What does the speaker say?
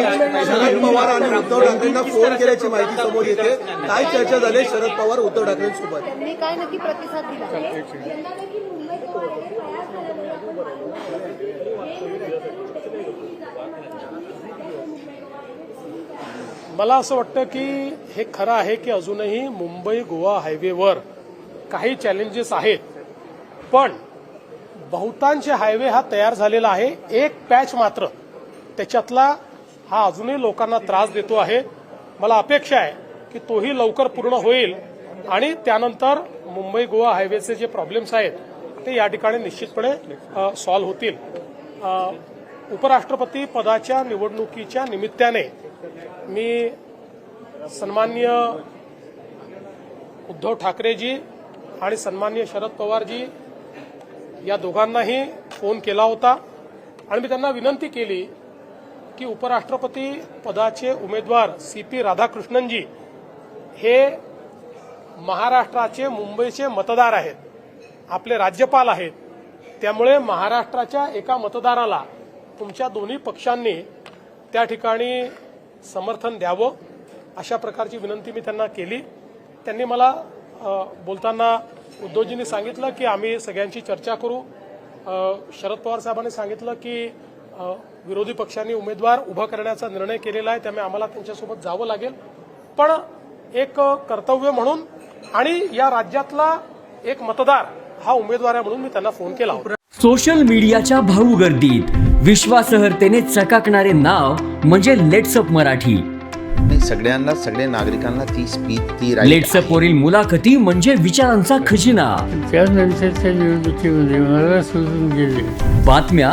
आधी शरद पवार आणि उद्धव ठाकरेंना फोन केल्याची माहिती समोर येते. काय चर्चा झाली शरद पवार उद्धव ठाकरेंसोबत? त्यांनी काय नक्की प्रतिसाद दिला? मला असं वाटतं की हे खरं आहे की अजूनही मुंबई गोवा हायवेवर काही चॅलेंजेस आहेत. पण बहुतांश हायवे हा तयार झालेला आहे. एक पॅच मात्र त्याच्यातला हा अजूनही लोकांना त्रास देतो आहे. मला अपेक्षा आहे की तोही लवकर पूर्ण होईल आणि त्यानंतर मुंबई गोवा हायवेचे जे प्रॉब्लेम्स आहेत ते या ठिकाणी निश्चितपणे सॉल्व्ह होतील. उपराष्ट्रपती पदाच्या निवडणुकीच्या निमित्ताने मी सन्मान्य उद्धव ठाकरेजी आणि सन्मान्य शरद पवारजी या दोघांनाही फोन केला होता आणि मी त्यांना विनंती केली की उपराष्ट्रपती पदाचे उमेदवार सी पी राधाकृष्णनजी हे महाराष्ट्राचे मुंबईचे मतदार आहेत. आपले राज्यपाल आहेत. त्यामुळे महाराष्ट्राच्या एका मतदाराला तुमच्या दोन्ही पक्षांनी त्या ठिकाणी समर्थन द्यावं अशा प्रकारची विनंती मी त्यांना केली. त्यांनी मला बोलताना उद्धवजींनी सांगितलं की आम्ही सगळ्यांची चर्चा करू. शरद पवार साहेबांनी सांगितलं की विरोधी पक्षांनी उमेदवार उभा करण्याचा निर्णय केलेला आहे त्यामुळे आम्हाला त्यांच्यासोबत जावं लागेल. पण एक कर्तव्य म्हणून आणि या राज्यातला एक मतदार हा उमेदवार आहे म्हणून मी त्यांना फोन केला सोशल मीडियाच्या भाऊ गर्दीत विश्वासहर्तेने चकाकणारे नाव म्हणजे लेट्सअप मराठी. सगळ्यांना सगळ्या नागरिकांना ती स्पीच ती लेट्सअप. वरील मुलाखती म्हणजे विचारांचा खजिना. त्यानंतरच्या निवडणुकीमध्ये मला सोडून गेले. बातम्या